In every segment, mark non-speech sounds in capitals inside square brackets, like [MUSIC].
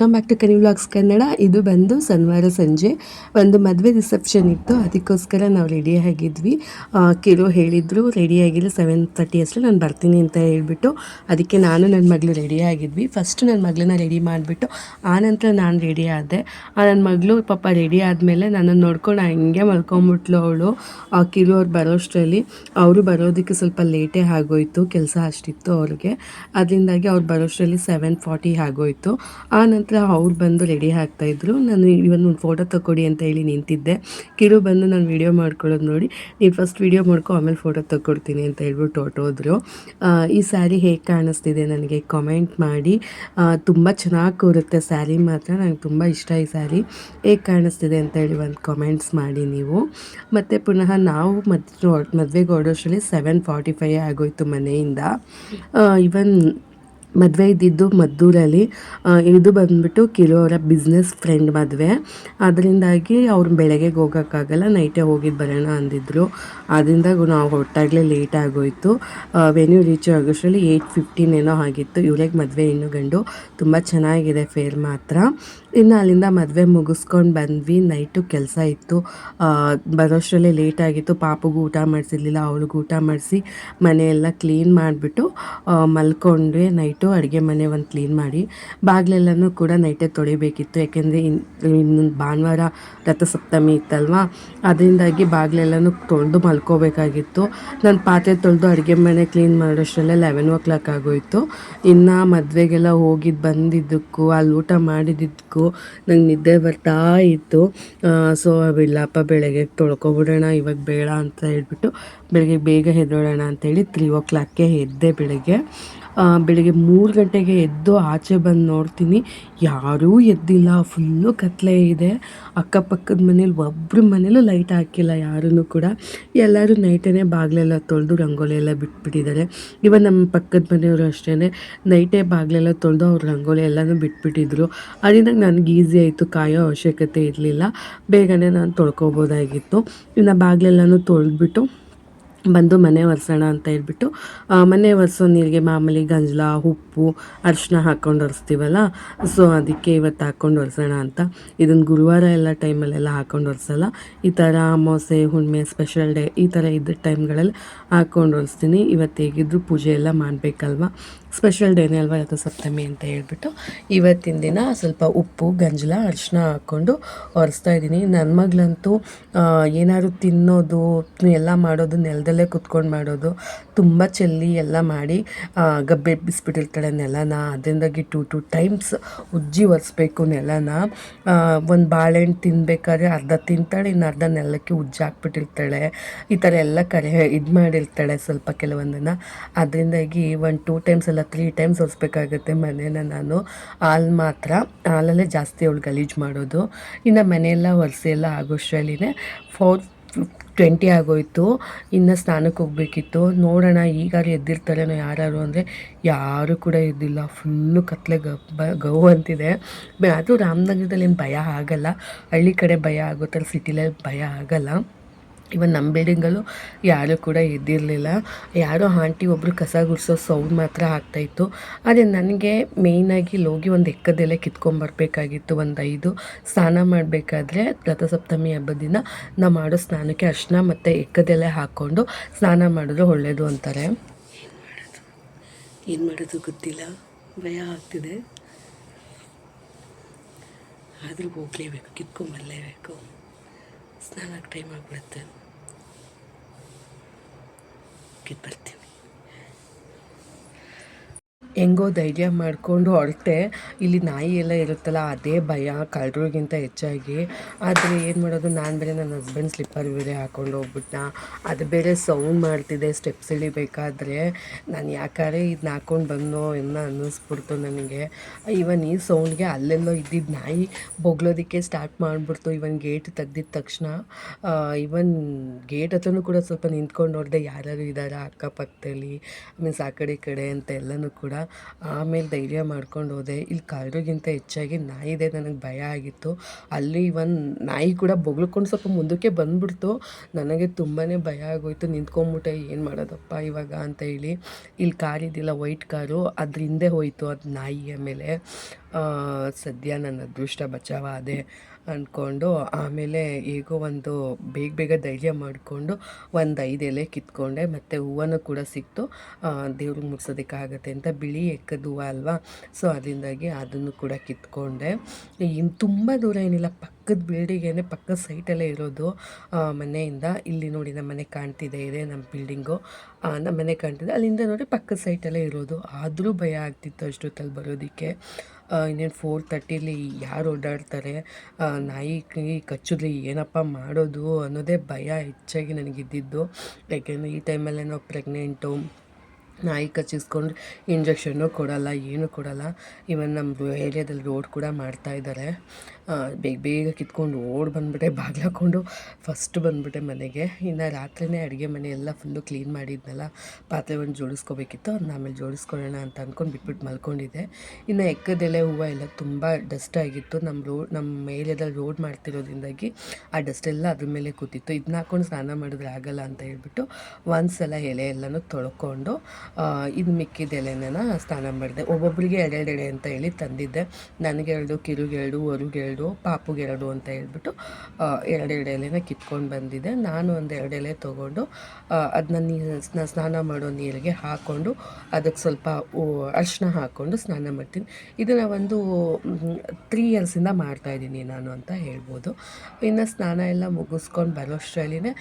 Welcome back to Kani vlogs Kannada ಇದು ಬಂದು ಶನಿವಾರ ಸಂಜೆ. ಒಂದು ಮದುವೆ ರಿಸೆಪ್ಷನ್ ಇತ್ತು. ಅದಕ್ಕೋಸ್ಕರ ನಾವು ರೆಡಿ ಆಗಿದ್ವಿ. ಆ, ಕಿರು ಹೇಳಿದ್ರು ರೆಡಿ ಆಗಿಲ್ಲ ಸೆವೆನ್ ತರ್ಟಿ ಅಷ್ಟೇ ನಾನು ಬರ್ತೀನಿ ಅಂತ ಹೇಳಿಬಿಟ್ಟು ಅದಕ್ಕೆ ನಾನು ನನ್ನ ಮಗಳು ರೆಡಿ ಆಗಿದ್ವಿ. ಫಸ್ಟ್ ನನ್ನ ಮಗಳನ್ನ ರೆಡಿ ಮಾಡಿಬಿಟ್ಟು ಆನಂತರ ನಾನು ರೆಡಿ ಆದೆ. ನನ್ನ ಮಗಳು ಪಾಪ ರೆಡಿ ಆದಮೇಲೆ ನನ್ನನ್ನು ನೋಡ್ಕೊಂಡು ಹಂಗೆ ಮಲ್ಕೊಂಬಿಟ್ಲು ಅವಳು. ಕಿರು ಅವ್ರು ಬರೋಷ್ಟರಲ್ಲಿ ಅವರು ಬರೋದಕ್ಕೆ ಸ್ವಲ್ಪ ಲೇಟೇ ಆಗೋಯ್ತು. ಕೆಲಸ ಅಷ್ಟಿತ್ತು ಅವ್ರಿಗೆ. ಅದರಿಂದಾಗಿ ಅವ್ರು ಬರೋಷ್ಟರಲ್ಲಿ ಸೆವೆನ್ ಫಾರ್ಟಿ ಆಗೋಯ್ತು. ಆ ನಂತರ ಅವ್ರು ಬಂದು ರೆಡಿ ಆಗ್ತಾಯಿದ್ರು ನಾನು ಇವನ್ ಒಂದು ಫೋಟೋ ತಗೊಡಿ ಅಂತ ಹೇಳಿ ನಿಂತಿದ್ದೆ. ಕಿರು ಬಂದು ನಾನು ವೀಡಿಯೋ ಮಾಡ್ಕೊಳ್ಳೋದು ನೋಡಿ. ನೀನು ಫಸ್ಟ್ ವೀಡಿಯೋ ಮಾಡ್ಕೊ, ಆಮೇಲೆ ಫೋಟೋ ತಗೊಡ್ತೀನಿ ಅಂತ ಹೇಳ್ಬಿಟ್ಟು ಹೊರಟೋದ್ರು. ಈ ಸ್ಯಾರಿ ಹೇಗೆ ಕಾಣಿಸ್ತಿದೆ ನನಗೆ ಕಾಮೆಂಟ್ ಮಾಡಿ. ತುಂಬ ಚೆನ್ನಾಗಿ ಕೂರುತ್ತೆ ಸ್ಯಾರಿ ಮಾತ್ರ. ನನಗೆ ತುಂಬ ಇಷ್ಟ ಈ ಸ್ಯಾರಿ ಹೇಗೆ ಕಾಣಿಸ್ತಿದೆ ಅಂತ ಹೇಳಿ ಒಂದು ಕಾಮೆಂಟ್ಸ್ ಮಾಡಿ ನೀವು. ಮತ್ತು ಪುನಃ ನಾವು ಮದ್, ಮದುವೆಗೆ ಹೊರಡೋಷ್ಟರಲ್ಲಿ ಸೆವೆನ್ ಫಾರ್ಟಿ ಫೈವ್ ಆಗೋಯ್ತು ಮನೆಯಿಂದ. ಇವನ್ ಮದುವೆ ಇದ್ದಿದ್ದು ಮದ್ದೂರಲ್ಲಿ. ಇದು ಬಂದ್ಬಿಟ್ಟು ಅವರ ಬಿಸ್ನೆಸ್ ಫ್ರೆಂಡ್ ಮದುವೆ. ಅದರಿಂದಾಗಿ ಅವ್ರು ಬೆಳಗ್ಗೆಗೆ ಹೋಗೋಕ್ಕಾಗಲ್ಲ ನೈಟೇ ಹೋಗಿದ್ದು ಬರೋಣ ಅಂದಿದ್ರು. ಅದರಿಂದ ನಾವು ಹೊರಟಾಗಲೇ ಲೇಟ್ ಆಗೋಯ್ತು. ವೆನ್ಯೂ ರೀಚ್ ಆಗೋಷ್ಟರಲ್ಲಿ ಏಯ್ಟ್ ಫಿಫ್ಟೀನ್ ಏನೋ ಆಗಿತ್ತು. ಇವ್ರಿಗೆ ಮದುವೆ ಹೆಣ್ಣು ಗಂಡು. ತುಂಬ ಚೆನ್ನಾಗಿದೆ ಫೇರ್ ಮಾತ್ರ. ಇನ್ನು ಅಲ್ಲಿಂದ ಮದುವೆ ಮುಗಿಸ್ಕೊಂಡು ಬಂದ್ವಿ. ನೈಟು ಕೆಲಸ ಇತ್ತು. ಬರೋಷ್ಟರಲ್ಲೇ ಲೇಟ್ ಆಗಿತ್ತು. ಪಾಪುಗೂ ಊಟ ಮಾಡಿಸಿರ್ಲಿಲ್ಲ, ಅವಳಿಗೂ ಊಟ ಮಾಡಿಸಿ ಮನೆಯೆಲ್ಲ ಕ್ಲೀನ್ ಮಾಡಿಬಿಟ್ಟು ಮಲ್ಕೊಂಡ್ವಿ. ನೈಟು ಅಡುಗೆ ಮನೆ ಒಂದು ಕ್ಲೀನ್ ಮಾಡಿ. ಬಾಗಿಲೆಲ್ಲನೂ ಕೂಡ ನೈಟೇ ತೊಳಿಬೇಕಿತ್ತು. ಯಾಕೆಂದರೆ ಇನ್ನು ಭಾನುವಾರ ರಥಸಪ್ತಮಿ ಇತ್ತಲ್ವಾ? ಅದರಿಂದಾಗಿ ಬಾಗಿಲೆಲ್ಲನೂ ತೊಳೆದು ಮಲ್ಕೋಬೇಕಾಗಿತ್ತು. ನಾನು ಪಾತ್ರೆ ತೊಳೆದು ಅಡುಗೆ ಮನೆ ಕ್ಲೀನ್ ಮಾಡೋಷ್ಟರಲ್ಲೇ ಲೆವೆನ್ ಓ ಕ್ಲಾಕ್ ಆಗೋಯಿತು. ಇನ್ನು ಮದುವೆಗೆಲ್ಲ ಹೋಗಿದ್ದು ಬಂದಿದ್ದಕ್ಕೂ, ಅಲ್ಲಿ ಊಟ ಮಾಡಿದ್ದಕ್ಕೂ ನಂಗೆ ನಿದ್ದೆ ಬರ್ತಾ ಇತ್ತು. ಸೊ ಇಲ್ಲಪ್ಪ ಬೆಳಗ್ಗೆ ತೊಳ್ಕೊಬಿಡೋಣ ಇವಾಗ ಬೇಡ ಅಂತ ಹೇಳ್ಬಿಟ್ಟು ಬೆಳಗ್ಗೆ ಬೇಗ ಎದ್ದೋಳೋಣ ಅಂತೇಳಿ ತ್ರೀ ಓ ಕ್ಲಾಕ್ಗೆ ಎದ್ದೆ ಬೆಳಗ್ಗೆ. ಬೆಳಗ್ಗೆ ಮೂರು ಗಂಟೆಗೆ ಎದ್ದು ಆಚೆ ಬಂದು ನೋಡ್ತೀನಿ. ಯಾರೂ ಎದ್ದಿಲ್ಲ ಫುಲ್ಲು ಕತ್ಲೆ ಇದೆ. ಅಕ್ಕಪಕ್ಕದ ಮನೇಲಿ ಒಬ್ಬರ ಮನೇಲೂ ಲೈಟ್ ಹಾಕಿಲ್ಲ ಯಾರೂ ಕೂಡ. ಎಲ್ಲರೂ ನೈಟೇ ಬಾಗಿಲೆಲ್ಲ ತೊಳೆದು ರಂಗೋಲಿ ಎಲ್ಲ ಬಿಟ್ಬಿಟ್ಟಿದ್ದಾರೆ. ಇವನ್ ನಮ್ಮ ಪಕ್ಕದ ಮನೆಯವರು ಅಷ್ಟೇ ನೈಟೇ ಬಾಗಿಲೆಲ್ಲ ತೊಳೆದು ಅವ್ರು ರಂಗೋಲಿ ಎಲ್ಲನೂ ಬಿಟ್ಬಿಟ್ಟಿದ್ರು. ಅದರಿಂದ ನನಗೆ ಈಸಿ ಆಯಿತು, ಕಾಯೋ ಅವಶ್ಯಕತೆ ಇರಲಿಲ್ಲ. ಬೇಗನೆ ನಾನು ತೊಳ್ಕೊಬೋದಾಗಿತ್ತು. ಇನ್ನು ಬಾಗಿಲೆಲ್ಲನೂ ತೊಳೆದ್ಬಿಟ್ಟು ಬಂದು ಮನೆ ಒರೆಸೋಣ ಅಂತ ಹೇಳ್ಬಿಟ್ಟು ಮನೆ ಒರೆಸೋ ನೀರಿಗೆ ಮಾಮೂಲಿ ಗಂಜಲ, ಉಪ್ಪು ಅರಿಶಿನ ಹಾಕ್ಕೊಂಡು ಒರೆಸ್ತೀವಲ್ಲ, ಸೊ ಅದಕ್ಕೆ ಇವತ್ತು ಹಾಕ್ಕೊಂಡು ಒರೆಸೋಣ ಅಂತ. ಇದನ್ನು ಗುರುವಾರ ಎಲ್ಲ ಟೈಮಲ್ಲೆಲ್ಲ ಹಾಕ್ಕೊಂಡು ಒರೆಸಲ್ಲ. ಈ ಥರ ಅಮಾವಾಸ್ಯೆ, ಹುಣ್ಣಿಮೆ ಸ್ಪೆಷಲ್ ಡೇ ಈ ಥರ ಇದ್ದ ಟೈಮ್ಗಳಲ್ಲಿ ಹಾಕ್ಕೊಂಡು ಒರೆಸ್ತೀನಿ. ಇವತ್ತು ಹೇಗಿದ್ರು ಪೂಜೆ ಎಲ್ಲ ಮಾಡಬೇಕಲ್ವ? ಸ್ಪೆಷಲ್ ಡೇನೇ ಅಲ್ವಾ ಇವತ್ತು ಸಪ್ತಮಿ ಅಂತ ಹೇಳ್ಬಿಟ್ಟು ಇವತ್ತಿನ ದಿನ ಸ್ವಲ್ಪ ಉಪ್ಪು, ಗಂಜಲ ಅರಿಶಿನ ಹಾಕ್ಕೊಂಡು ಒರೆಸ್ತಾ ಇದ್ದೀನಿ. ನನ್ನ ಮಗಳಂತೂ ಏನಾದ್ರು ತಿನ್ನೋದು, ಎಲ್ಲ ಮಾಡೋದು, ನೆಲದಲ್ಲೇ ಕುತ್ಕೊಂಡು ಮಾಡೋದು, ತುಂಬ ಚೆಲ್ಲಿ ಎಲ್ಲ ಮಾಡಿ ಗಬ್ಬೆ ಬಿಸ್ಬಿಟ್ಟಿರ್ತಾಳೆ ನೆಲನ, ಅದರಿಂದಾಗಿ ಟು ಟು ಟೈಮ್ಸ್ ಉಜ್ಜಿ ಒರೆಸ್ಬೇಕು ನೆಲನ. ಒಂದು ಬಾಳೆಹಣ್ಣು ತಿನ್ಬೇಕಾದ್ರೆ ಅರ್ಧ ತಿಂತಾಳೆ, ಇನ್ನು ಅರ್ಧ ನೆಲಕ್ಕೆ ಉಜ್ಜಿ ಹಾಕ್ಬಿಟ್ಟಿರ್ತಾಳೆ. ಈ ಥರ ಎಲ್ಲ ಕರೆ, ಇದು ಮಾಡಿರ್ತಾಳೆ ಸ್ವಲ್ಪ ಕೆಲವೊಂದನ್ನು. ಅದರಿಂದಾಗಿ ಒಂದು ಟೂ ಟೈಮ್ಸ್ ಎಲ್ಲ ತ್ರೀ ಟೈಮ್ಸ್ ಒರೆಸ್ಬೇಕಾಗುತ್ತೆ ಮನೇನ ನಾನು. ಹಾಲು ಮಾತ್ರ, ಹಾಲಲ್ಲೇ ಜಾಸ್ತಿ ಅವಳು ಗಲೀಜು ಮಾಡೋದು. ಇನ್ನು ಮನೆಯೆಲ್ಲ ಒರೆಸಿ ಎಲ್ಲ ಆಗೋಷ್ಟರಲ್ಲಿನೇ ಫೋರ್ ಟ್ವೆಂಟಿ ಆಗೋಯ್ತು. ಇನ್ನು ಸ್ನಾನಕ್ಕೆ ಹೋಗ್ಬೇಕಿತ್ತು. ನೋಡೋಣ, ಈಗಾರು ಎದ್ದಿರ್ತಾರೇನೋ ಯಾರು ಅಂದರೆ ಯಾರು ಕೂಡ ಎದ್ದಿಲ್ಲ. ಫುಲ್ಲು ಕತ್ಲೆ ಗಬ್ಬ ಗೌ ಅಂತಿದೆ. ಬ- ಅದು ರಾಮನಗರದಲ್ಲಿ ಏನು ಭಯ ಆಗಲ್ಲ. ಹಳ್ಳಿ ಕಡೆ ಭಯ ಆಗೋ ಥರ ಸಿಟಿಲಲ್ಲಿ ಭಯ ಆಗಲ್ಲ. ಇವನ್ ನಮ್ಮ ಬಿಲ್ಡಿಂಗಲ್ಲೂ ಯಾರೂ ಕೂಡ ಎದ್ದಿರಲಿಲ್ಲ ಯಾರೋ ಆಂಟಿ ಒಬ್ಬರು ಕಸ ಗುಡಿಸೋ ಸೌಂಡ್ ಮಾತ್ರ ಆಗ್ತಾಯಿತ್ತು ಆದರೆ ನನಗೆ ಮೇಯ್ನಾಗಿ ಲೋಗಿ ಒಂದು ಎಕ್ಕದೆಲೆ ಕಿತ್ಕೊಂಬರ್ಬೇಕಾಗಿತ್ತು ಒಂದು ಐದು. ಸ್ನಾನ ಮಾಡಬೇಕಾದ್ರೆ ರಥಸಪ್ತಮಿ ಹಬ್ಬದ ದಿನ ನಾವು ಮಾಡೋ ಸ್ನಾನಕ್ಕೆ ಅರ್ಶಿನ ಮತ್ತು ಎಕ್ಕದೆಲೆ ಹಾಕ್ಕೊಂಡು ಸ್ನಾನ ಮಾಡಿದ್ರೆ ಒಳ್ಳೆಯದು ಅಂತಾರೆ. ಏನು ಮಾಡೋದು ಗೊತ್ತಿಲ್ಲ. ಭಯ ಆಗ್ತಿದೆ. ಆದರೂ ಹೋಗಲೇಬೇಕು ಕಿತ್ಕೊಂಬರಲೇಬೇಕು ಸ್ನಾನಕ್ಕೆ ಟೈಮ್ ಆಗಿಬಿಡುತ್ತೆ. ಕಿತ್ತು ಬರ್ತೀನಿ ಹೆಂಗೋ ಧೈರ್ಯ ಮಾಡಿಕೊಂಡು ಹೊರಟೆ ಇಲ್ಲಿ ನಾಯಿ ಎಲ್ಲ ಇರುತ್ತಲ್ಲ, ಅದೇ ಭಯ ಕಳ್ಳರಿಗಿಂತ ಹೆಚ್ಚಾಗಿ. ಆದರೆ ಏನು ಮಾಡೋದು, ನಾನು ಬೇರೆ ನನ್ನ ಹಸ್ಬೆಂಡ್ ಸ್ಲಿಪ್ಪರ್ ಬೇರೆ ಹಾಕ್ಕೊಂಡು ಹೋಗ್ಬಿಟ್ಟ ಅದು ಬೇರೆ ಸೌಂಡ್ ಮಾಡ್ತಿದೆ ಸ್ಟೆಪ್ಸ್ ಇಳಿಬೇಕಾದ್ರೆ ನಾನು ಯಾಕಾರೆ ಇದನ್ನ ಹಾಕ್ಕೊಂಡು ಬಂದೋ ಏನೋ ಅನ್ನಿಸ್ಬಿಡ್ತು ನನಗೆ. ಇವನ್ ಈ ಸೌಂಡ್ಗೆ ಅಲ್ಲೆಲ್ಲೋ ಇದ್ದಿದ್ದು ನಾಯಿ ಬೊಗ್ಳೋದಕ್ಕೆ ಸ್ಟಾರ್ಟ್ ಮಾಡಿಬಿಡ್ತು. ಇವನ್ ಗೇಟ್ ತೆಗ್ದಿದ ತಕ್ಷಣ ಇವನ್ ಗೇಟ್ ಹತ್ರನೂ ಕೂಡ ಸ್ವಲ್ಪ ನಿಂತ್ಕೊಂಡು ನೋಡಿದೆ ಯಾರ್ಯಾರು ಇದ್ದಾರೆ ಅಕ್ಕಪಕ್ಕದಲ್ಲಿ. ಮೀನ್ಸ್ ಆ ಕಡೆ ಈ ಕಡೆ ಅಂತ ಎಲ್ಲನೂ ಕೂಡ ಆಮೇಲೆ ಧೈರ್ಯ ಮಾಡ್ಕೊಂಡು ಹೋದೆ. ಇಲ್ಲಿ ಕಳ್ಳರಿಗಿಂತ ಹೆಚ್ಚಾಗಿ ನಾಯಿದೆ ನನಗೆ ಭಯ ಆಗಿತ್ತು. ಅಲ್ಲಿ ಒಂದು ನಾಯಿ ಕೂಡ ಬೊಗಳ್ಕೊಂಡು ಸ್ವಲ್ಪ ಮುಂದಕ್ಕೆ ಬಂದುಬಿಡ್ತು. ನನಗೆ ತುಂಬಾ ಭಯ ಆಗೋಯ್ತು. ನಿಂತ್ಕೊಂಬಿಟ್ಟೆ, ಏನು ಮಾಡೋದಪ್ಪ ಇವಾಗ? ಅಂತ ಹೇಳಿ ಇಲ್ಲಿ ಕಾರ್ ಇದ್ದಿಲ್ಲ, ವೈಟ್ ಕಾರು. ಅದ್ರ ಹಿಂದೆ ಹೋಯ್ತು ಅದು ನಾಯಿಯ ಮೇಲೆ. ಸದ್ಯ ನನ್ನ ಅದೃಷ್ಟ ಬಚಾವ ಅದೇ ಅಂದ್ಕೊಂಡು ಆಮೇಲೆ ಹೇಗೋ ಒಂದು ಬೇಗ ಬೇಗ ಧೈರ್ಯ ಮಾಡಿಕೊಂಡು ಒಂದು ಐದು ಎಲೆ ಕಿತ್ಕೊಂಡೆ ಮತ್ತು ಹೂವನೂ ಕೂಡ ಸಿಕ್ತು. ದೇವ್ರಿಗೆ ಆಗುತ್ತೆ ಅಂತ ಬಿಳಿ ಎಕ್ಕದ ಹೂವು ಅಲ್ವಾ? ಸೊ ಅದರಿಂದಾಗಿ ಅದನ್ನು ಕೂಡ ಕಿತ್ಕೊಂಡೆ. ಇನ್ನು ತುಂಬ ದೂರ ಏನಿಲ್ಲ, ಪಕ್ಕದ ಬಿಲ್ಡಿಂಗೇನೆ ಪಕ್ಕದ ಸೈಟಲ್ಲೇ ಇರೋದು ಮನೆಯಿಂದ. ಇಲ್ಲಿ ನೋಡಿ ನಮ್ಮ ಮನೆ ಕಾಣ್ತಿದೆ, ಇದೆ ನಮ್ಮ ಬಿಲ್ಡಿಂಗು ನಮ್ಮ ಮನೆ ಕಾಣ್ತಿದೆ. ಅಲ್ಲಿಂದ ನೋಡಿ ಪಕ್ಕದ ಸೈಟಲ್ಲೇ ಇರೋದು. ಆದರೂ ಭಯ ಆಗ್ತಿತ್ತು ಅಷ್ಟೊತ್ತಲ್ಲಿ ಬರೋದಕ್ಕೆ. ಇನ್ನೇನು ಫೋರ್ ತರ್ಟಿಲಿ ಯಾರು ಓಡಾಡ್ತಾರೆ? ನಾಯಿ ಕಚ್ಚಿದ್ರೆ ಏನಪ್ಪ ಮಾಡೋದು ಅನ್ನೋದೇ ಭಯ ಹೆಚ್ಚಾಗಿ ನನಗಿದ್ದಿದ್ದು ಯಾಕೆಂದರೆ ಈ ಟೈಮಲ್ಲೇ ನಾವು ಪ್ರೆಗ್ನೆಂಟು ನಾಯಿ ಕಚ್ಚಿಸ್ಕೊಂಡು ಇಂಜೆಕ್ಷನ್ನು ಕೊಡಲ್ಲ, ಏನು ಕೊಡಲ್ಲ. ಇವನ್ ನಮ್ಮ ಏರಿಯಾದಲ್ಲಿ ರೋಡ್ ಕೂಡ ಮಾಡ್ತಾ ಇದ್ದಾರೆ ಬೇಗ ಬೇಗ ಕಿತ್ಕೊಂಡು ಓಡ್ ಬಂದ್ಬಿಟ್ಟೆ ಬಾಗ್ಲ ಹಾಕ್ಕೊಂಡು ಫಸ್ಟ್ ಬಂದ್ಬಿಟ್ಟೆ ಮನೆಗೆ. ಇನ್ನು ರಾತ್ರಿನೇ ಅಡುಗೆ ಮನೆ ಎಲ್ಲ ಫುಲ್ಲು ಕ್ಲೀನ್ ಮಾಡಿದ್ನಲ್ಲ, ಪಾತ್ರೆ ಒಂದು ಜೋಡಿಸ್ಕೋಬೇಕಿತ್ತು ಅದನ್ನ ಆಮೇಲೆ ಜೋಡಿಸ್ಕೊಳ್ಳೋಣ ಅಂತ ಅಂದ್ಕೊಂಡು ಬಿಟ್ಬಿಟ್ಟು ಮಲ್ಕೊಂಡಿದ್ದೆ. ಇನ್ನು ಎಕ್ಕದೆಲೆ ಹೂವು ಎಲ್ಲ ತುಂಬ ಡಸ್ಟ್ ಆಗಿತ್ತು. ನಮ್ಮ ರೋಡ್ ನಮ್ಮ ಏರಿಯಾದಲ್ಲಿ ರೋಡ್ ಮಾಡ್ತಿರೋದ್ರಿಂದಾಗಿ ಆ ಡಸ್ಟ್ ಎಲ್ಲ ಅದ್ರ ಮೇಲೆ ಕೂತಿತ್ತು. ಇದನ್ನ ಹಾಕೊಂಡು ಸ್ನಾನ ಮಾಡಿದ್ರೆ ಆಗಲ್ಲ ಅಂತ ಹೇಳ್ಬಿಟ್ಟು ಒಂದ್ಸಲ ಎಲೆ ಎಲ್ಲನೂ ತೊಳ್ಕೊಂಡು ಇದು ಮಿಕ್ಕಿದ ಎಲೆನ ಸ್ನಾನ ಮಾಡಿದೆ. ಒಬ್ಬೊಬ್ಬರಿಗೆ ಎರಡೆರಡೆ ಅಂತ ಹೇಳಿ ತಂದಿದ್ದೆ. ನನಗೆರಡು ಕಿರುಗೆರಡು ಹೊರಗೆರಡು ಪಾಪುಗೆರಡು ಅಂತ ಹೇಳ್ಬಿಟ್ಟು ಎರಡು ಎರಡೆರಡು ಎಲೆನ ಕಿತ್ಕೊಂಡು ಬಂದಿದ್ದೆ ನಾನು ಒಂದು ಎರಡು ಎಲೆ ತೊಗೊಂಡು ಅದನ್ನ ನೀರು ಸ್ನಾನ ಮಾಡೋ ನೀರಿಗೆ ಹಾಕ್ಕೊಂಡು ಅದಕ್ಕೆ ಸ್ವಲ್ಪ ಅರಿಶಿನ ಹಾಕ್ಕೊಂಡು ಸ್ನಾನ ಮಾಡ್ತೀನಿ. ಇದನ್ನು ಒಂದು ತ್ರೀ ಇಯರ್ಸಿಂದ ಮಾಡ್ತಾಯಿದ್ದೀನಿ ನಾನು ಅಂತ ಹೇಳ್ಬೋದು. ಇನ್ನು ಸ್ನಾನ ಎಲ್ಲ ಮುಗಿಸ್ಕೊಂಡು ಬರೋಷ್ಟರಲ್ಲಿನೇ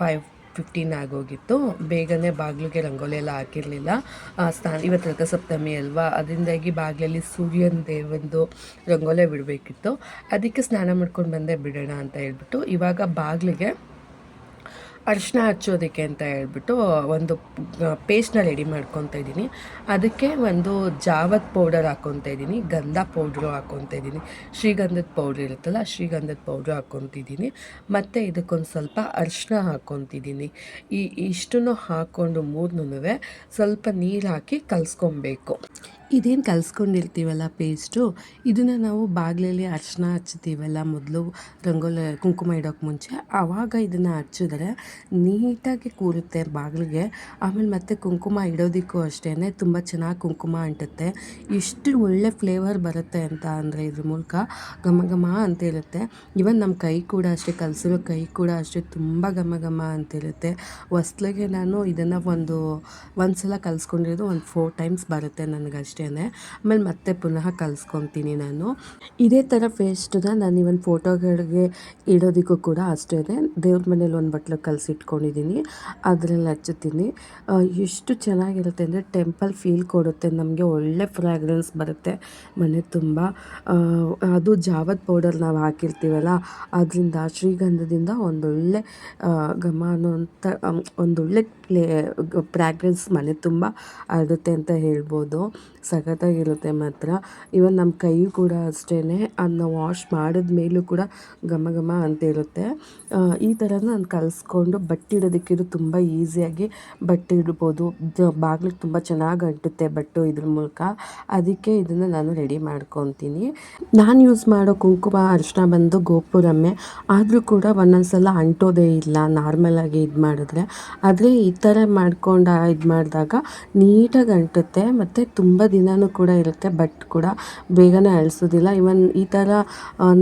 ಫೈವ್ ಫಿಫ್ಟೀನ್ ಆಗೋಗಿತ್ತು. ಬೇಗನೆ ಬಾಗಿಲಿಗೆ ರಂಗೋಲಿ ಎಲ್ಲ ಹಾಕಿರಲಿಲ್ಲ ಸ್ನಾನ ಇವತ್ತು ರಥಸಪ್ತಮಿ ಅಲ್ವಾ? ಅದರಿಂದಾಗಿ ಬಾಗಿಲಲ್ಲಿ ಸೂರ್ಯನ ದೇವಂದು ರಂಗೋಲೆ ಬಿಡಬೇಕಿತ್ತು. ಅದಕ್ಕೆ ಸ್ನಾನ ಮಾಡ್ಕೊಂಡು ಬಂದೆ ಬಿಡೋಣ ಅಂತ ಹೇಳ್ಬಿಟ್ಟು. ಇವಾಗ ಬಾಗಿಲಿಗೆ ಅರಿಶಿನ ಹಚ್ಚೋದಕ್ಕೆ ಅಂತ ಹೇಳ್ಬಿಟ್ಟು ಒಂದು ಪೇಸ್ಟ್ನ ರೆಡಿ ಮಾಡ್ಕೊತಾ ಇದ್ದೀನಿ. ಅದಕ್ಕೆ ಒಂದು ಜಾವತ್ ಪೌಡರ್ ಹಾಕ್ಕೊತಾ ಇದ್ದೀನಿ, ಗಂಧ ಪೌಡ್ರು ಹಾಕ್ಕೊತಾ ಇದ್ದೀನಿ. ಶ್ರೀಗಂಧದ ಪೌಡ್ರ್ ಇರುತ್ತಲ್ಲ, ಶ್ರೀಗಂಧದ ಪೌಡ್ರ್ ಹಾಕ್ಕೊತಿದ್ದೀನಿ ಮತ್ತು ಇದಕ್ಕೊಂದು ಸ್ವಲ್ಪ ಅರಿಶಿನ ಹಾಕ್ಕೊತಿದ್ದೀನಿ ಈ ಇಷ್ಟನ್ನು ಹಾಕ್ಕೊಂಡು ಮೂರನ್ನೂ ಸ್ವಲ್ಪ ನೀರು ಹಾಕಿ ಕಲಿಸ್ಕೊಬೇಕು. ಇದೇನು ಕಲಿಸ್ಕೊಂಡಿರ್ತೀವಲ್ಲ ಪೇಸ್ಟು? ಇದನ್ನು ನಾವು ಬಾಗಿಲಲ್ಲಿ ಅರ್ಶನ ಹಚ್ತೀವಲ್ಲ ಮೊದಲು ರಂಗೋಲಿ ಕುಂಕುಮ ಇಡೋಕ್ಕೆ ಮುಂಚೆ ಆವಾಗ ಇದನ್ನು ಹಚ್ಚಿದ್ರೆ ನೀಟಾಗಿ ಕೂರುತ್ತೆ ಬಾಗಿಲಿಗೆ. ಆಮೇಲೆ ಮತ್ತೆ ಕುಂಕುಮ ಇಡೋದಕ್ಕೂ ಅಷ್ಟೇ ತುಂಬ ಚೆನ್ನಾಗಿ ಕುಂಕುಮ ಅಂಟುತ್ತೆ. ಎಷ್ಟು ಒಳ್ಳೆ ಫ್ಲೇವರ್ ಬರುತ್ತೆ ಅಂತ ಅಂದರೆ ಇದ್ರ ಮೂಲಕ ಘಮ ಘಮ ಅಂತ ಇರುತ್ತೆ ಇವನ್ ನಮ್ಮ ಕೈ ಕೂಡ ಅಷ್ಟೇ, ಕಲಸಿರೋ ಕೈ ಕೂಡ ಅಷ್ಟೇ ತುಂಬ ಘಮ ಘಮ ಅಂತಿರುತ್ತೆ. ಹೊಸ್ಲಿಗೆ ನಾನು ಇದನ್ನು ಒಂದು ಒಂದು ಸಲ ಕಲಿಸ್ಕೊಂಡಿರೋದು ಒಂದು ಫೋರ್ ಟೈಮ್ಸ್ ಬರುತ್ತೆ ನನಗಷ್ಟೇ. ಆಮೇಲೆ ಮತ್ತೆ ಪುನಃ ಕಲಿಸ್ಕೊತೀನಿ ನಾನು. ಇದೇ ಥರ ಫೇಸ್ಟನ್ನ ನಾನು ಇವನ್ ಫೋಟೋಗಳಿಗೆ ಇಡೋದಕ್ಕೂ ಕೂಡ ಅಷ್ಟೇ ದೇವ್ರ ಮನೇಲಿ ಒಂದು ಬಟ್ಲು ಕಲಸಿಟ್ಕೊಂಡಿದ್ದೀನಿ ಅದರಲ್ಲಿ ಹಚ್ಚುತ್ತೀನಿ. ಎಷ್ಟು ಚೆನ್ನಾಗಿರುತ್ತೆ ಅಂದರೆ ಟೆಂಪಲ್ ಫೀಲ್ ಕೊಡುತ್ತೆ. ನಮಗೆ ಒಳ್ಳೆ ಫ್ರಾಗ್ರೆನ್ಸ್ ಬರುತ್ತೆ. ಮನೆ ತುಂಬ ಅದು ಜಾವತ್ ಪೌಡರ್ ನಾವು ಹಾಕಿರ್ತೀವಲ್ಲ, ಅದರಿಂದ ಶ್ರೀಗಂಧದಿಂದ ಒಂದೊಳ್ಳೆ ಘಮ ಅನ್ನೋಂಥ ಒಂದೊಳ್ಳೆ ಪ್ಲೇ ಪ್ರಾಗ್ರೆನ್ಸ್ ಮನೆ ತುಂಬ ಆಗುತ್ತೆ ಅಂತ ಹೇಳ್ಬೋದು. ಸಖತ್ತಾಗಿರುತ್ತೆ ಮಾತ್ರ. ಇವನ್ ನಮ್ಮ ಕೈ ಕೂಡ ಅಷ್ಟೇ ಅದನ್ನ ವಾಶ್ ಮಾಡಿದ ಮೇಲೂ ಕೂಡ ಘಮ ಘಮ ಅಂತ ಇರುತ್ತೆ. ಈ ಥರ ನಾನು ಕಲಿಸ್ಕೊಂಡು ಬಟ್ಟೆ ಇದು ತುಂಬ ಈಸಿಯಾಗಿ ಬಟ್ಟೆ ಇಡ್ಬೋದು. ಬಾಗಿಲಿಗೆ ತುಂಬ ಚೆನ್ನಾಗಿ ಅಂಟುತ್ತೆ ಬಟ್ಟು ಇದ್ರ ಮೂಲಕ. ಅದಕ್ಕೆ ಇದನ್ನು ನಾನು ರೆಡಿ ಮಾಡ್ಕೊತೀನಿ. ನಾನು ಯೂಸ್ ಮಾಡೋ ಕುಂಕುಮ ಅರಿಶಿನ ಬಂದು ಗೋಪುರಮ್ಮೆ. ಆದರೂ ಕೂಡ ಒಂದೊಂದು ಸಲ ಅಂಟೋದೇ ಇಲ್ಲ ನಾರ್ಮಲಾಗಿ ಇದು ಮಾಡಿದ್ರೆ. ಆದರೆ ಈ ಥರ ಮಾಡ್ಕೊಂಡು ಇದು ಮಾಡಿದಾಗ ನೀಟಾಗಿ ಅಂಟುತ್ತೆ, ಮತ್ತು ತುಂಬ ದಿನವೂ ಕೂಡ ಇರುತ್ತೆ ಬಟ್ ಕೂಡ ಬೇಗನೆ ಅಳಿಸೋದಿಲ್ಲ. ಇವನ್ ಈ ಥರ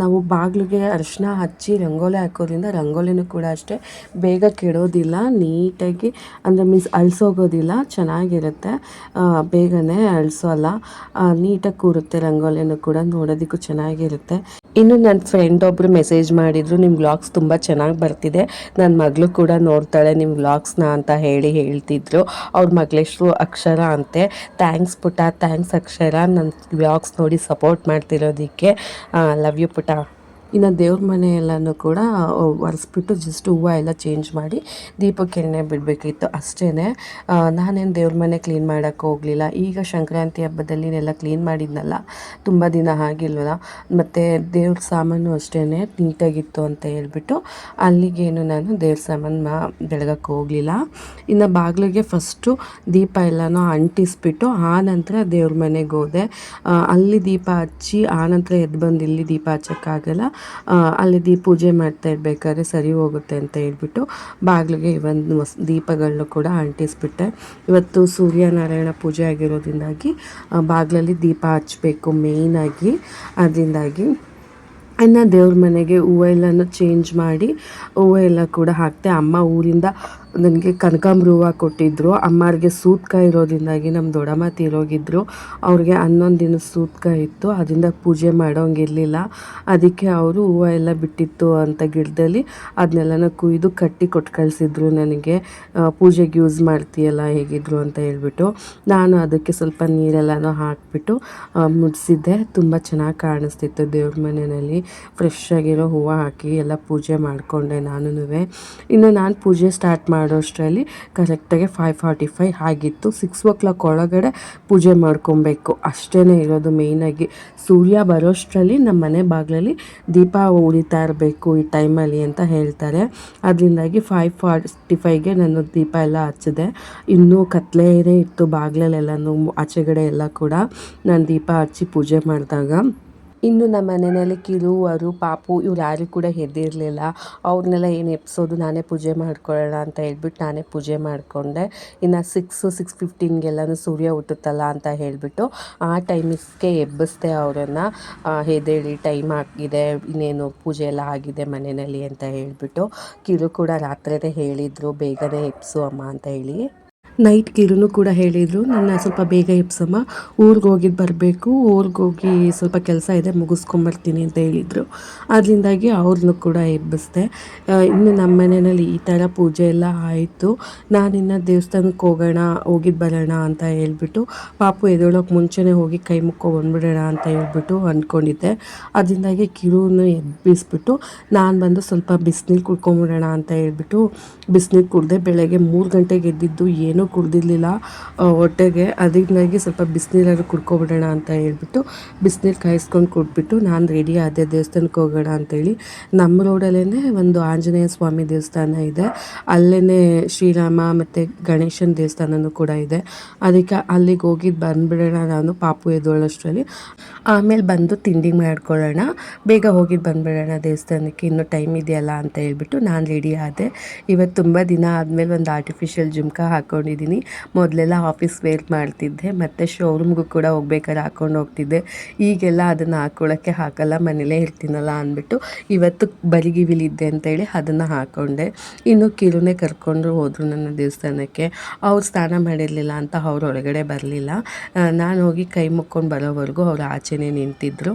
ನಾವು ಬಾಗಿಲಿಗೆ ಅರಿಶಿನ ಹಚ್ಚಿ ರಂಗೋಲಿ ಹಾಕೋದ್ರಿಂದ ರಂಗೋಲಿನೂ ಕೂಡ ಅಷ್ಟೇ ಬೇಗ ಕೆಡೋದಿಲ್ಲ, ನೀಟಾಗಿ, ಅಂದರೆ ಮೀನ್ಸ್ ಅಳಿಸೋಗೋದಿಲ್ಲ, ಚೆನ್ನಾಗಿರುತ್ತೆ. ಬೇಗನೆ ಅಳಿಸೋಲ್ಲ ನೀಟಾಗಿ ಕೂರುತ್ತೆ ರಂಗೋಲಿನೂ ಕೂಡ, ನೋಡೋದಕ್ಕೂ ಚೆನ್ನಾಗಿರುತ್ತೆ. ಇನ್ನು ನನ್ನ ಫ್ರೆಂಡ್ ಒಬ್ಬರು ಮೆಸೇಜ್ ಮಾಡಿದ್ರು ನಿಮ್ಮ ವ್ಲಾಗ್ಸ್ ತುಂಬ ಚೆನ್ನಾಗಿ ಬರ್ತಿದೆ. ನನ್ನ ಮಗಳು ಕೂಡ ನೋಡ್ತಾಳೆ ನಿಮ್ಮ ವ್ಲಾಗ್ಸ್ನ ಅಂತ ಹೇಳಿ ಹೇಳ್ತಿದ್ರು. ಅವ್ರ ಮಗಳೆಷ್ಟು ಅಕ್ಷರ ಅಂತೆ. ಥ್ಯಾಂಕ್ಸ್ ಪುಟ ಥ್ಯಾಂಕ್ಸ್ ಅಕ್ಷರ ನನ್ನ ವ್ಲಾಗ್ಸ್ ನೋಡಿ ಸಪೋರ್ಟ್ ಮಾಡ್ತಿರೋದಕ್ಕೆ ಲವ್ ಯು ಪುಟ. ಇನ್ನು ದೇವ್ರ ಮನೆ ಕೂಡ ಒರೆಸ್ಬಿಟ್ಟು ಜಸ್ಟ್ ಹೂವು ಎಲ್ಲ ಚೇಂಜ್ ಮಾಡಿ ದೀಪಕ್ಕೆ ಎಣ್ಣೆ ಬಿಡಬೇಕಿತ್ತು ಅಷ್ಟೇ ನಾನೇನು ದೇವ್ರ ಮನೆ ಕ್ಲೀನ್ ಮಾಡೋಕ್ಕೆ ಹೋಗಲಿಲ್ಲ. ಈಗ ಸಂಕ್ರಾಂತಿ ಹಬ್ಬದಲ್ಲಿ ಎಲ್ಲ ಕ್ಲೀನ್ ಮಾಡಿದ್ನಲ್ಲ, ತುಂಬ ದಿನ ಆಗಿಲ್ವಲ್ಲ. ಮತ್ತು ದೇವ್ರ ಸಾಮಾನು ಅಷ್ಟೇ ನೀಟಾಗಿತ್ತು ಅಂತ ಹೇಳ್ಬಿಟ್ಟು ಅಲ್ಲಿಗೇನು ನಾನು ದೇವ್ರ ಸಾಮಾನು ಮಾ ಬೆಳಗಕ್ಕೆ ಹೋಗಲಿಲ್ಲ. ಇನ್ನು ಬಾಗಿಲಿಗೆ ಫಸ್ಟು ದೀಪ ಎಲ್ಲನೂ ಅಂಟಿಸ್ಬಿಟ್ಟು ಆ ನಂತರ ದೇವ್ರ ಮನೆಗೆ ಹೋದೆ. ಅಲ್ಲಿ ದೀಪ ಹಚ್ಚಿ ಆನಂತರ ಎದ್ದು ಬಂದು ಇಲ್ಲಿ ದೀಪ ಹಚ್ಚೋಕ್ಕಾಗಲ್ಲ. ಅಲ್ಲಿ ದೀಪ ಪೂಜೆ ಮಾಡ್ತಾ ಇರಬೇಕಾದ್ರೆ ಸರಿ ಹೋಗುತ್ತೆ ಅಂತ ಹೇಳ್ಬಿಟ್ಟು ಬಾಗಿಲಿಗೆ ಒಂದು ದೀಪಗಳನ್ನೂ ಕೂಡ ಅಂಟಿಸ್ಬಿಟ್ಟೆ. ಇವತ್ತು ಸೂರ್ಯನಾರಾಯಣ ಪೂಜೆ ಆಗಿರೋದ್ರಿಂದಾಗಿ ಬಾಗಿಲಲ್ಲಿ ದೀಪ ಹಚ್ಚಬೇಕು ಮೇಯ್ನಾಗಿ. ಅದರಿಂದಾಗಿ ಇನ್ನು ದೇವ್ರ ಮನೆಗೆ ಹೂವು ಎಲ್ಲನೂ ಚೇಂಜ್ ಮಾಡಿ ಹೂವು ಎಲ್ಲ ಕೂಡ ಹಾಕ್ತೆ. ಅಮ್ಮ ಊರಿಂದ ನನಗೆ ಕನಕಾಂಬ್ರ ಹೂವು ಕೊಟ್ಟಿದ್ದರು ಅಮ್ಮಾರಿಗೆ ಸೂತ್ಕ ಇರೋದ್ರಿಂದಾಗಿ ನಮ್ಮ ದೊಡ್ಡಮ್ಮ ತೀರೋಗಿದ್ರು. ಅವ್ರಿಗೆ ಹನ್ನೊಂದು ದಿನ ಸೂತ್ಕ ಇತ್ತು. ಅದರಿಂದ ಪೂಜೆ ಮಾಡೋಂಗಿರಲಿಲ್ಲ ಅದಕ್ಕೆ ಅವರು ಹೂವು ಎಲ್ಲ ಬಿಟ್ಟಿತ್ತು ಅಂತ ಗಿಡದಲ್ಲಿ. ಅದನ್ನೆಲ್ಲನ ಕುಯ್ದು ಕಟ್ಟಿ ಕೊಟ್ಟು ಕಳಿಸಿದ್ರು ನನಗೆ. ಪೂಜೆಗೆ ಯೂಸ್ ಮಾಡ್ತೀಯಲ್ಲ ಹೇಗಿದ್ರು ಅಂತ ಹೇಳ್ಬಿಟ್ಟು ನಾನು ಅದಕ್ಕೆ ಸ್ವಲ್ಪ ನೀರೆಲ್ಲನೂ ಹಾಕಿಬಿಟ್ಟು ಮುಡಿಸಿದ್ದೆ. ತುಂಬ ಚೆನ್ನಾಗಿ ಕಾಣಿಸ್ತಿತ್ತು ದೇವ್ರ ಮನೆಯಲ್ಲಿ. ಫ್ರೆಶ್ ಆಗಿರೋ ಹೂವು ಹಾಕಿ ಎಲ್ಲ ಪೂಜೆ ಮಾಡಿಕೊಂಡೆ ನಾನು ಇನ್ನು ನಾನು ಪೂಜೆ ಸ್ಟಾರ್ಟ್ ಮಾಡೋಷ್ಟರಲ್ಲಿ ಕರೆಕ್ಟಾಗಿ ಫೈವ್ ಫಾರ್ಟಿ ಫೈವ್ ಆಗಿತ್ತು. ಸಿಕ್ಸ್ ಓ ಕ್ಲಾಕ್ ಒಳಗಡೆ ಪೂಜೆ ಮಾಡ್ಕೊಬೇಕು. ಅಷ್ಟೇ ಇರೋದು ಮೇಯ್ನಾಗಿ ಸೂರ್ಯ ಬರೋಷ್ಟರಲ್ಲಿ ನಮ್ಮ ಮನೆ ಬಾಗಿಲಲ್ಲಿ ದೀಪ ಉಳಿತಾ ಇರಬೇಕು ಈ ಟೈಮಲ್ಲಿ ಅಂತ ಹೇಳ್ತಾರೆ. ಅದರಿಂದಾಗಿ ಫೈವ್ ಫಾರ್ಟಿ ಫೈವ್ಗೆ ನಾನು ದೀಪ ಎಲ್ಲ ಹಚ್ಚಿದೆ. ಇನ್ನೂ ಕತ್ಲೇನೇ ಇತ್ತು ಬಾಗಿಲಲ್ಲೆಲ್ಲನೂ, ಆಚೆಗಡೆ ಎಲ್ಲ ಕೂಡ. ನಾನು ದೀಪ ಹಚ್ಚಿ ಪೂಜೆ ಮಾಡಿದಾಗ ಇನ್ನು ನಮ್ಮ ಮನೆಯಲ್ಲಿ ಕಿರುವರು, ಪಾಪು ಇವ್ರು ಯಾರು ಕೂಡ ಹೆದ್ದಿರಲಿಲ್ಲ. ಅವ್ರನ್ನೆಲ್ಲ ಏನು ಎಪ್ಸೋದು, ನಾನೇ ಪೂಜೆ ಮಾಡ್ಕೊಳ್ಳೋಣ ಅಂತ ಹೇಳ್ಬಿಟ್ಟು ನಾನೇ ಪೂಜೆ ಮಾಡಿಕೊಂಡೆ. ಇನ್ನು ಸಿಕ್ಸು ಸಿಕ್ಸ್ ಫಿಫ್ಟೀನ್ಗೆಲ್ಲನೂ ಸೂರ್ಯ ಹುಟ್ಟುತ್ತಲ್ಲ ಅಂತ ಹೇಳಿಬಿಟ್ಟು ಆ ಟೈಮಿಸ್ಗೆ ಎಬ್ಬಿಸ್ದೆ ಅವರನ್ನು. ಹೆದೇಳಿ ಟೈಮ್ ಆಗಿದೆ, ಇನ್ನೇನು ಪೂಜೆ ಎಲ್ಲ ಆಗಿದೆ ಮನೆಯಲ್ಲಿ ಅಂತ ಹೇಳಿಬಿಟ್ಟು ಕಿರು ಕೂಡ ರಾತ್ರಿನೇ ಹೇಳಿದರು, ಬೇಗನೆ ಎಪ್ಸು ಅಮ್ಮ ಅಂತ ಹೇಳಿ. ನೈಟ್ ಕಿರುನು ಕೂಡ ಹೇಳಿದರು, ನನ್ನ ಸ್ವಲ್ಪ ಬೇಗ ಎಪ್ಸಮ್ಮ ಊರಿಗೆ ಹೋಗಿದ್ದು ಬರಬೇಕು, ಊರಿಗೆ ಹೋಗಿ ಸ್ವಲ್ಪ ಕೆಲಸ ಇದೆ, ಮುಗಿಸ್ಕೊಂಬರ್ತೀನಿ ಅಂತ ಹೇಳಿದರು. ಅದರಿಂದಾಗಿ ಅವ್ರನ್ನೂ ಕೂಡ ಎಬ್ಬಿಸ್ದೆ. ಇನ್ನು ನಮ್ಮ ಮನೆಯಲ್ಲಿ ಈ ಥರ ಪೂಜೆ ಎಲ್ಲ ಆಯಿತು. ನಾನಿನ್ನು ದೇವಸ್ಥಾನಕ್ಕೆ ಹೋಗೋಣ ಹೋಗಿದ್ದು ಬರೋಣ ಅಂತ ಹೇಳ್ಬಿಟ್ಟು, ಪಾಪು ಎದೊಳಕ್ಕೆ ಮುಂಚೆನೇ ಹೋಗಿ ಕೈ ಮುಕ್ಕೊ ಬಂದ್ಬಿಡೋಣ ಅಂತ ಹೇಳ್ಬಿಟ್ಟು ಅಂದ್ಕೊಂಡಿದ್ದೆ. ಅದರಿಂದಾಗಿ ಕಿರುನು ಎಬ್ಬಿಸ್ಬಿಟ್ಟು, ನಾನು ಬಂದು ಸ್ವಲ್ಪ ಬಿಸಿನೀರು ಕುಡ್ಕೊಂಬಿಡೋಣ ಅಂತ ಹೇಳ್ಬಿಟ್ಟು, ಬಿಸಿನೀರು ಕುಡಿದೆ ಬೆಳಗ್ಗೆ ಮೂರು ಗಂಟೆಗೆ ಎದ್ದಿದ್ದು ಏನೂ ಕುಡ್ದಿರ್ಲಿಲ್ಲ ಆ, ಹೊಟ್ಟೆಗೆ. ಅದಕ್ಕಾಗಿ ಸ್ವಲ್ಪ ಬಿಸಿನೀರಾದ್ರೂ ಕುಡ್ಕೊಬಿಡೋಣ ಅಂತ ಹೇಳ್ಬಿಟ್ಟು ಬಿಸಿನೀರು ಕಾಯಿಸ್ಕೊಂಡು ಕುಡ್ಬಿಟ್ಟು ನಾನು ರೆಡಿ ಆದೆ ದೇವಸ್ಥಾನಕ್ಕೆ ಹೋಗೋಣ ಅಂತೇಳಿ. ನಮ್ಮ ರೋಡಲ್ಲೇ ಒಂದು ಆಂಜನೇಯ ಸ್ವಾಮಿ ದೇವಸ್ಥಾನ ಇದೆ. ಅಲ್ಲೇ ಶ್ರೀರಾಮ ಮತ್ತು ಗಣೇಶನ ದೇವಸ್ಥಾನನೂ ಕೂಡ ಇದೆ. ಅದಕ್ಕೆ ಅಲ್ಲಿಗೆ ಹೋಗಿದ್ದು ಬಂದುಬಿಡೋಣ ನಾನು ಪಾಪು ಎದ್ದೋಳಷ್ಟರಲ್ಲಿ. ಆಮೇಲೆ ಬಂದು ತಿಂಡಿ ಮಾಡ್ಕೊಳ್ಳೋಣ. ಬೇಗ ಹೋಗಿದ್ದು ಬಂದುಬಿಡೋಣ ದೇವಸ್ಥಾನಕ್ಕೆ ಇನ್ನೂ ಟೈಮ್ ಇದೆಯಲ್ಲ ಅಂತ ಹೇಳ್ಬಿಟ್ಟು ನಾನು ರೆಡಿ ಆದೆ. ಇವತ್ತು ತುಂಬ ದಿನ ಆದಮೇಲೆ ಒಂದು ಆರ್ಟಿಫಿಷಿಯಲ್ ಜುಮ್ಕ ಹಾಕ್ಕೊಂಡಿದ್ದೀನಿ ಮೊದಲೆಲ್ಲ ಆಫೀಸ್ ವೇರ್ ಮಾಡ್ತಿದ್ದೆ. ಮತ್ತು ಶೋರೂಮ್ಗೂ ಕೂಡ ಹೋಗ್ಬೇಕಾದ್ರೆ ಹಾಕ್ಕೊಂಡು ಹೋಗ್ತಿದ್ದೆ. ಈಗೆಲ್ಲ ಅದನ್ನು ಹಾಕ್ಕೊಳ್ಳೋಕ್ಕೆ ಹಾಕಲ್ಲ, ಮನೇಲೇ ಇರ್ತೀನಲ್ಲ ಅಂದ್ಬಿಟ್ಟು ಇವತ್ತು ಬರಿಗಿವಿಲಿದ್ದೆ ಅಂತೇಳಿ ಅದನ್ನು ಹಾಕ್ಕೊಂಡೆ ಇನ್ನು ಕಿರುನೇ ಕರ್ಕೊಂಡು ಹೋದರು ನನ್ನ ದೇವಸ್ಥಾನಕ್ಕೆ. ಅವ್ರು ಸ್ನಾನ ಮಾಡಿರಲಿಲ್ಲ ಅಂತ ಅವ್ರು ಹೊರಗಡೆ ಬರಲಿಲ್ಲ. ನಾನು ಹೋಗಿ ಕೈ ಮುಕ್ಕೊಂಡು ಬರೋವರೆಗೂ ಅವರು ಆಚೆನೇ ನಿಂತಿದ್ದರು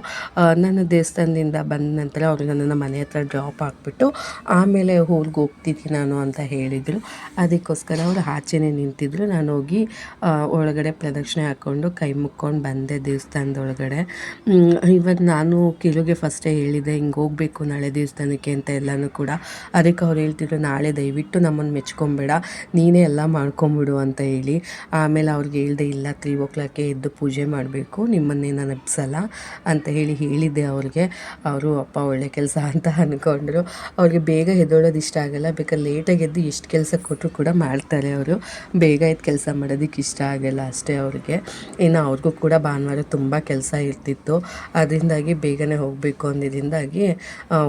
ನನ್ನ ನಾನು ದೇವಸ್ಥಾನದಿಂದ ಬಂದ ನಂತರ ಅವರು ನನ್ನನ್ನು ಮನೆ ಹತ್ರ ಡ್ರಾಪ್ ಹಾಕ್ಬಿಟ್ಟು ಆಮೇಲೆ ಊರಿಗೆ ಹೋಗ್ತಿದ್ದೀನಿ ನಾನು ಅಂತ ಹೇಳಿದರು. ಅದಕ್ಕೋಸ್ಕರ ಅವ್ರು ಆಚೆನೇ ನಿಂತಿದ್ದರು ನಾನು ಹೋಗಿ ಒಳಗಡೆ ಪ್ರದಕ್ಷಿಣೆ ಹಾಕ್ಕೊಂಡು ಕೈ ಮುಕ್ಕೊಂಡು ಬಂದೆ ದೇವಸ್ಥಾನದೊಳಗಡೆ. ಇವತ್ತು ನಾನು ಕಿಲುಗೆ ಫಸ್ಟೇ ಹೇಳಿದೆ, ಹಿಂಗೆ ಹೋಗಬೇಕು ನಾಳೆ ದೇವಸ್ಥಾನಕ್ಕೆ ಅಂತ ಎಲ್ಲನೂ ಕೂಡ. ಅದಕ್ಕೆ ಅವ್ರು ಹೇಳ್ತಿದ್ರು, ನಾಳೆ ದಯವಿಟ್ಟು ನಮ್ಮನ್ನು ಮೆಚ್ಕೊಂಬೇಡ, ನೀನೇ ಎಲ್ಲ ಮಾಡ್ಕೊಂಬಿಡು ಅಂತ ಹೇಳಿ. ಆಮೇಲೆ ಅವ್ರಿಗೆ ಹೇಳ್ದೆ, ಇಲ್ಲ ತ್ರೀ ಓ ಕ್ಲಾಕ್ಗೆ ಎದ್ದು ಪೂಜೆ ಮಾಡಬೇಕು, ನಿಮ್ಮನ್ನೇ ನಾನು ಎಬ್ಸಲ್ಲ ಅಂತ ಹೇಳಿ ಹೇಳಿದ್ದೆ ಅವ್ರಿಗೆ. ಅವರು, ಅಪ್ಪ, ಒಳ್ಳೆ ಕೆಲಸ [LAUGHS] ಅಂತ ಅಂದ್ಕೊಂಡ್ರು ಅವ್ರಿಗೆ ಬೇಗ ಎದ್ದೋಳೋದು ಇಷ್ಟ ಆಗಲ್ಲ, ಬೇಕಾದ್ರೆ ಲೇಟಾಗಿ ಎದ್ದು ಎಷ್ಟು ಕೆಲಸ ಕೊಟ್ಟರು ಕೂಡ ಮಾಡ್ತಾರೆ ಅವರು. ಬೇಗ ಎದ್ದು ಕೆಲಸ ಮಾಡೋದಕ್ಕೆ ಇಷ್ಟ ಆಗಲ್ಲ ಅಷ್ಟೇ ಅವ್ರಿಗೆ. ಇನ್ನು ಅವ್ರಿಗೂ ಕೂಡ ಭಾನುವಾರ ತುಂಬ ಕೆಲಸ ಇರ್ತಿತ್ತು. ಅದರಿಂದಾಗಿ ಬೇಗನೆ ಹೋಗಬೇಕು ಅಂದಿದ್ದರಿಂದಾಗಿ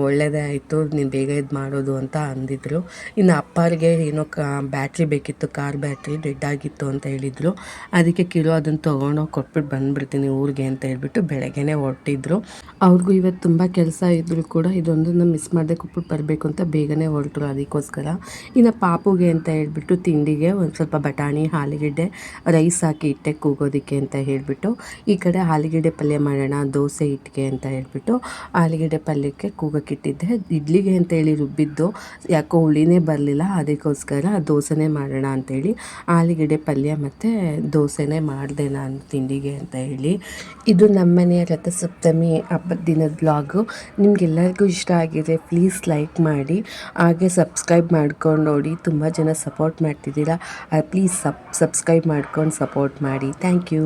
ಒಳ್ಳೆಯದೇ ಆಯಿತು, ನೀನು ಬೇಗ ಇದು ಮಾಡೋದು ಅಂತ ಅಂದಿದ್ರು. ಇನ್ನು ಅಪ್ಪರಿಗೆ ಏನೋ ಕಾ, ಬ್ಯಾಟ್ರಿ ಬೇಕಿತ್ತು, ಕಾರ್ ಬ್ಯಾಟ್ರಿ ಡೆಡ್ ಆಗಿತ್ತು ಅಂತ ಹೇಳಿದರು. ಅದಕ್ಕೆ ಕಿಲೋ ಅದನ್ನು ತೊಗೊಂಡೋಗಿ ಕೊಟ್ಬಿಟ್ಟು ಬಂದುಬಿಡ್ತೀನಿ ಊರಿಗೆ ಅಂತ ಹೇಳ್ಬಿಟ್ಟು ಬೆಳಗ್ಗೆನೇ ಹೊರಟಿದ್ರು. ಅವ್ರಿಗೂ ಇವತ್ತು ತುಂಬ ಕೆಲಸ ಇದ್ದರೂ ಕೂಡ ಇದೊಂದನ್ನು ಮಿಸ್ ಮಾಡದೆ ಕೊಟ್ಬಿಟ್ಟು ಬರಬೇಕು ಅಂತ ಬೇಗನೆ ಹೊರಟರು ಅದಕ್ಕೋಸ್ಕರ. ಇನ್ನು ಪಾಪುಗೆ ಅಂತ ಹೇಳ್ಬಿಟ್ಟು ತಿಂಡಿಗೆ ಒಂದು ಸ್ವಲ್ಪ ಬಟಾಣಿ ಆಲೂಗೆಡ್ಡೆ ರೈಸ್ ಹಾಕಿ ಇಟ್ಟೆ ಕೂಗೋದಕ್ಕೆ ಅಂತ ಹೇಳಿಬಿಟ್ಟು, ಈ ಕಡೆ ಆಲೂಗೆಡ್ಡೆ ಪಲ್ಯ ಮಾಡೋಣ, ದೋಸೆ ಇಟ್ಟಿಗೆ ಅಂತ ಹೇಳಿಬಿಟ್ಟು ಆಲೂಗೆಡ್ಡೆ ಪಲ್ಯಕ್ಕೆ ಕೂಗಕ್ಕೆ ಇಟ್ಟಿದ್ದೆ. ಇಡ್ಲಿಗೆ ಅಂತೇಳಿ ರುಬ್ಬಿದ್ದು, ಯಾಕೋ ಹುಳಿನೇ ಬರಲಿಲ್ಲ, ಅದಕ್ಕೋಸ್ಕರ ದೋಸೆನೇ ಮಾಡೋಣ ಅಂತೇಳಿ ಆಲೂಗೆಡ್ಡೆ ಪಲ್ಯ ಮತ್ತು ದೋಸೆನೇ ಮಾಡಿದೆ ನಾನು ತಿಂಡಿಗೆ ಅಂತ ಹೇಳಿ. ಇದು ನಮ್ಮನೆಯ ರಥಸಪ್ತಮಿ ಹಬ್ಬದ ದಿನದ ಬ್ಲಾಗು ನಿಮಗೆಲ್ಲರಿಗೂ ಇಷ್ಟ ಆಗಿದೆ ಪ್ಲೀಸ್ ಲೈಕ್ ಮಾಡಿ, ಹಾಗೆ ಸಬ್ಸ್ಕ್ರೈಬ್ ಮಾಡ್ಕೊಂಡು ನೋಡಿ, ತುಂಬ ಜನ ಸಪೋರ್ಟ್ ಮಾಡ್ತಿದ್ದೀರಾ. ಪ್ಲೀಸ್ ಸಬ್ ಸಬ್ಸ್ಕ್ರೈಬ್ ಮಾಡ್ಕೊಂಡು ಸಪೋರ್ಟ್ ಮಾಡಿ. Thank you